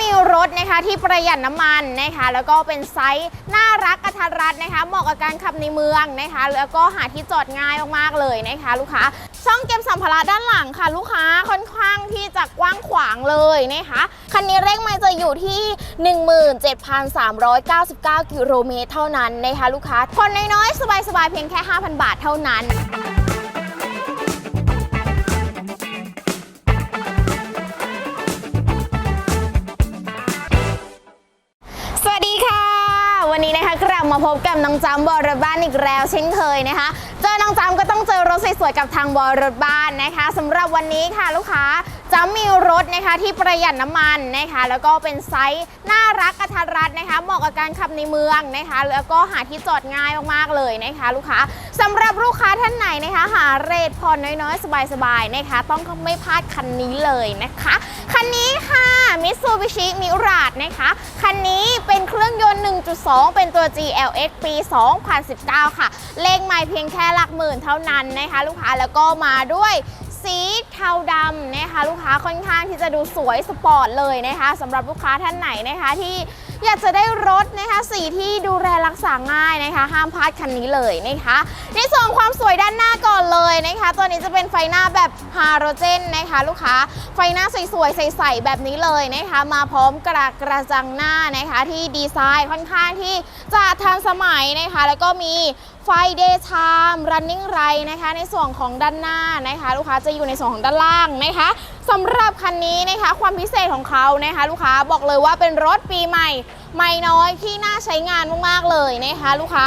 มีรถนะคะที่ประหยัดน้ำมันนะคะ แล้วก็เป็นไซส์น่ารักกระทัดรัดนะคะเหมาะกับการขับในเมืองนะคะ แล้วก็หาที่จอดง่ายมากๆเลยนะคะ ลูกค้าช่องเก็บสัมภาระด้านหลังค่ะ ลูกค้าค่อนข้างที่จะกว้างขวางเลยนะคะคันนี้เร่งไม่จะอยู่ที่ 17,399 กิโลเมตรเท่านั้นนะคะลูกค้าคนน้อยๆ สบายๆ เพียงแค่ 5,000 บาทเท่านั้น พบกับน้องจำบอรถบ้านอีกแล้ว เช่นเคยนะคะ เจอน้องจำก็ต้องเจอรถสวยๆกับทางบอรถบ้านนะคะสำหรับวันนี้ค่ะลูกค้าจำมีรถนะคะที่ประหยัดน้ำมันนะคะ แล้วก็เป็นไซส์น่ารักกระทัดรัดนะคะ เหมาะกับการขับในเมืองนะคะ แล้วก็หาที่จอดง่ายมากๆเลยนะคะ ลูกค้าสำหรับลูกค้าท่านไหนนะคะ หาเรทผ่อนน้อยๆ สบายๆนะคะ ต้องไม่พลาดคันนี้เลยนะคะ คันนี้ค่ะ Mitsubishi Mirage นะคะ คันนี้เป็นเครื่องยนต์ 1.2 เป็นตัว GLX ปี 2019 ค่ะ เลขไม่เพียงแค่หลักหมื่นเท่านั้นนะคะ ลูกค้าแล้วก็มาด้วยสีเทาดำนะคะ ลูกค้าค่อนข้างที่จะดูสวยสปอร์ตเลยนะคะสำหรับลูกค้าท่านไหนนะคะที่ อยากจะได้รถนะคะสีที่ดูแลรักษาง่ายนะคะ ห้ามพลาดคันนี้เลยนะคะ ในส่วนของความสวยด้านหน้าก่อนเลยนะคะ ตัวนี้จะเป็นไฟหน้าแบบฮาโลเจนนะคะ ลูกค้าไฟหน้าสวยๆใสๆแบบนี้เลยนะคะ มาพร้อมกระกระจังหน้านะคะ ที่ดีไซน์ค่อนข้างที่จะทันสมัยนะคะ แล้วก็มีไฟเดย์ไทม์ running right นะคะ ในส่วนของด้านหน้านะคะ ลูกค้าจะอยู่ในส่วนของด้านล่างนะคะสำหรับคันนี้นะคะความพิเศษของเขานะคะ ลูกค้าบอกเลยว่าเป็นรถปีใหม่ ไม่น้อยที่น่าใช้งานมากๆเลยนะคะ ลูกค้า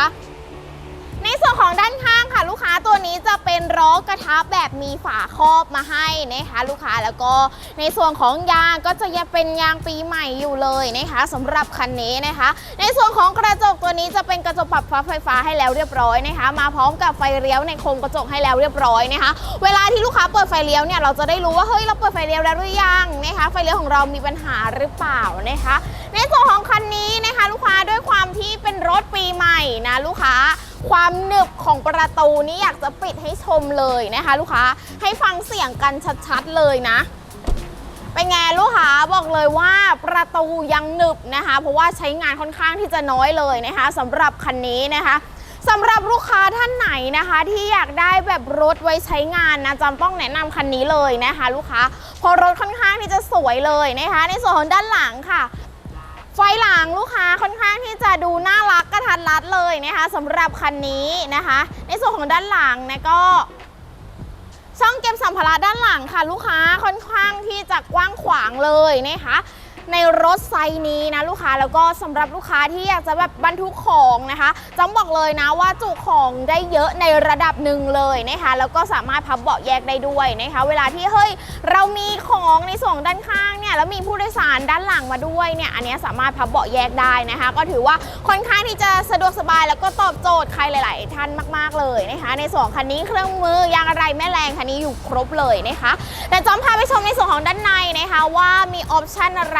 วนของด้านข้างค่ะ ลูกค้าตัวนี้จะเป็นล้อกระทะแบบมีฝาครอบมาให้นะคะลูกค้าแล้วก็ในส่วนของยางก็จะยังเป็นยางปีใหม่อยู่เลยนะคะสำหรับคันนี้นะคะ ในส่วนของกระจกตัวนี้จะเป็นกระจกปรับฟ้าไฟฟ้าให้แล้วเรียบร้อยนะคะ มาพร้อมกับไฟเลี้ยวในโครงกระจกให้แล้วเรียบร้อยนะคะ เวลาที่ลูกค้าเปิดไฟเลี้ยวเนี่ยเราจะได้รู้ว่าเฮ้ยเราเปิดไฟเลี้ยวแล้วหรือยังนะคะไฟเลี้ยวของเรามีปัญหาหรือเปล่านะคะ ในส่วนของคันนี้นะคะ ลูกค้าด้วยความที่เป็นรถปีใหม่นะลูกค้า ความหนึบของประตูนี้อยากจะปิดให้ชมเลยนะคะ ลูกค้าให้ฟังเสียงกันชัดๆเลยนะเป็นไงลูกค้าบอกเลยว่าประตูยังหนึบนะคะ เพราะว่าใช้งานค่อนข้างที่จะน้อยเลยนะคะสำหรับคันนี้นะคะสำหรับลูกค้าท่านไหนนะคะ ที่อยากได้แบบรถไว้ใช้งานนะจำต้องแนะนำคันนี้เลยนะคะ ลูกค้าพราะรถค่อนข้างที่จะสวยเลยนะคะ ในส่วนของด้านหลังค่ะ ไฟหลังลูกค้าค่อนข้างที่จะดูน่ารักกระทันรัดเลยนะคะสำหรับคันนี้นะคะ ในส่วนของด้านหลังนะก็ช่องเก็บสัมภาระด้านหลังค่ะ ลูกค้าค่อนข้างที่จะกว้างขวางเลยนะคะ ในรถไซส์นี้นะลูกค้าแล้วก็สำหรับลูกค้าที่อยากจะแบบบรรทุกของนะคะจำบอกเลยนะว่าจุของได้เยอะในระดับหนึ่งเลยนะคะแล้วก็สามารถพับเบาะแยกได้ด้วยนะคะเวลาที่เฮ้ยเรามีของในส่วนด้านข้างเนี่ยแล้วมีผู้โดยสารด้านหลังมาด้วยเนี่ยอันนี้สามารถพับเบาะแยกได้นะคะ ก็ถือว่าค่อนข้างที่จะสะดวกสบายแล้วก็ตอบโจทย์ใครหลาย ๆ ท่านมาก ๆ เลยนะคะ ในส่วนคันนี้เครื่องมือยางอะไรแม่แรงคันนี้อยู่ครบเลยนะคะแต่จอมพาไปชมในส่วนของด้านในนะคะว่ามีออปชันอะไร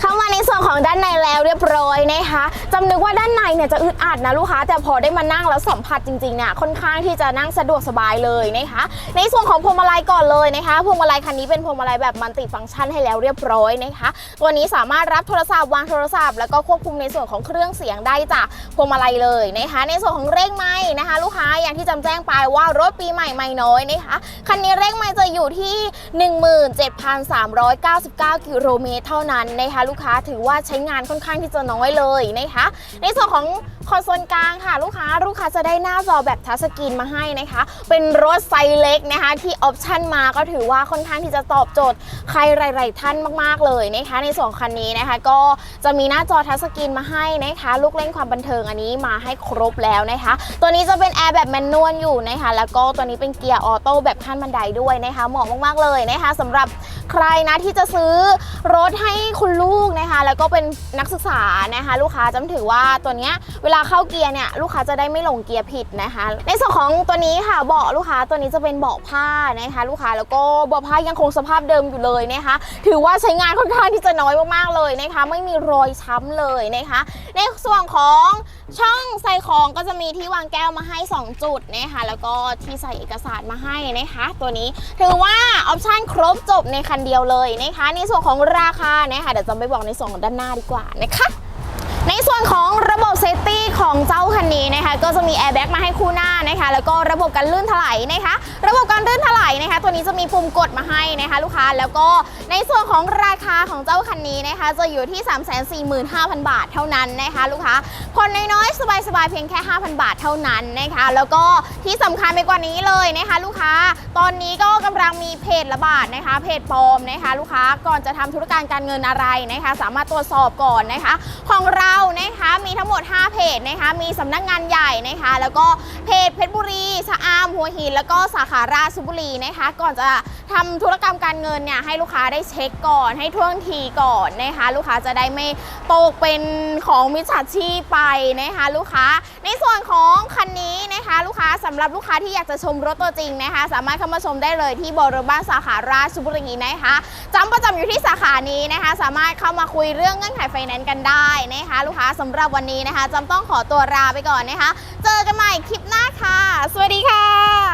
เข้ามาในส่วนของด้านในแล้วเรียบร้อยนะคะจำนึกว่าด้านในเนี่ยจะอึดอัดนะลูกค้า แต่พอได้มานั่งแล้วสัมผัสจริงๆเนี่ยค่อนข้างที่จะนั่งสะดวกสบายเลยนะคะ ในส่วนของพวงมาลัยก่อนเลยนะคะพวงมาลัยคันนี้เป็นพวงมาลัยแบบมัลติฟังก์ชันให้แล้วเรียบร้อยนะคะ ตัวนี้สามารถรับโทรศัพท์วางโทรศัพท์แล้วก็ควบคุมในส่วนของเครื่องเสียงได้จากพวงมาลัยเลยนะคะ ในส่วนของเร่งไม้นะคะ ลูกค้าอย่างที่จำแจ้งไปว่ารถปีใหม่ไม่น้อยนะคะคันนี้เร่งไม้จะอยู่ที่ 17,399 กิโลเมตรเท่านั้นนะคะลูกค้าถือว่าใช้งานค่อนข้างที่จะน้อยเลยนะคะ ในส่วนของคอนโซลกลางค่ะ ลูกค้าลูกค้าจะได้หน้าจอแบบทัชสกรีนมาให้นะคะ เป็นรถไซส์เล็กนะคะ ที่ออปชั่นมาก็ถือว่าค่อนข้างที่จะตอบโจทย์ใครหลาย ๆ ท่านมากๆเลยนะคะ ในส่วนคันนี้นะคะ ก็จะมีหน้าจอทัชสกรีนมาให้นะคะ ลูกเล่นความบันเทิงอันนี้มาให้ครบแล้วนะคะ ตัวนี้จะเป็นแอร์แบบแมนนวลอยู่นะคะแล้วก็ตัวนี้เป็นเกียร์ออโต้แบบขั้นบันไดด้วยนะคะเหมาะมากๆเลยนะคะสำหรับ ใครนะที่จะซื้อรถให้คุณลูกนะคะ แล้วก็เป็นนักศึกษานะคะ ลูกค้าจำถือว่าตัวเนี้ยเวลาเข้าเกียร์เนี่ยลูกค้าจะได้ไม่หลงเกียร์ผิดนะคะ ในส่วนของตัวนี้ค่ะเบาะลูกค้าตัวนี้จะเป็นเบาะผ้านะคะ ลูกค้าแล้วก็เบาะผ้ายังคงสภาพเดิมอยู่เลยนะคะ ถือว่าใช้งานค่อนข้างที่จะน้อยมากๆเลยนะคะ ไม่มีรอยช้ำเลยนะคะ ในส่วนของช่องใส่ของก็จะมีที่วางแก้วมาให้ 2 จุดนะคะแล้วก็ที่ใส่เอกสารมาให้นะคะ ตัวนี้ถือว่าออปชั่นครบจบในคันเดียวเลยนะคะในส่วนของราคานะคะเดี๋ยวจะไปบอกในส่วนของด้านหน้าดีกว่านะคะ ในส่วนของระบบเซฟตี้ของเจ้าคันนี้นะคะก็จะมีแอร์แบ็กมาให้คู่หน้านะคะแล้วก็ระบบการลื่นถลายนะคะระบบการลื่นถลายนะคะ ตัวนี้จะมีปุ่มกดมาให้นะคะลูกค้าแล้วก็ในส่วนของราคาของเจ้าคันนี้นะคะจะอยู่ที่ 345,000 บาทเท่านั้นนะคะลูกค้าผ่อนน้อยๆสบายๆเพียงแค่ 5,000 บาทเท่านั้นนะคะแล้วก็ที่สำคัญไปกว่านี้เลยนะคะ ลูกค้าตอนนี้ก็กำลังมีเพจระบาดนะคะเพจปลอมนะคะ ลูกค้าก่อนจะทำธุรการการเงินอะไรนะคะ สามารถตรวจสอบก่อนนะคะ ของเราเรานะคะมีทั้งหมด 5 เพจนะคะมีสำนักงานใหญ่นะคะแล้วก็เพจเพชรบุรีชะอามหัวหิน แล้วก็สาขาราชบุรีนะคะก่อนจะทำธุรกรรมการเงินเนี่ยให้ลูกค้าได้เช็คก่อน ให้ท่วงทีก่อนนะคะลูกค้าจะได้ไม่ตกเป็นของมิจฉาชีพไปนะคะลูกค้าในส่วนของำหรับลูกค้าที่อยากจะชมรถตัวจริงนะคะ สามารถเข้ามาชมได้เลยที่บริบ้านสาขาราชบุรีนะคะจำประจำอยู่ที่สาขานี้นะคะ สามารถเข้ามาคุยเรื่องเงื่อนไขไฟแนนซ์กันได้นะคะ ลูกค้าสำหรับวันนี้นะคะจำต้องขอตัวลาไปก่อนนะคะ เจอกันใหม่คลิปหน้าค่ะ สวัสดีค่ะ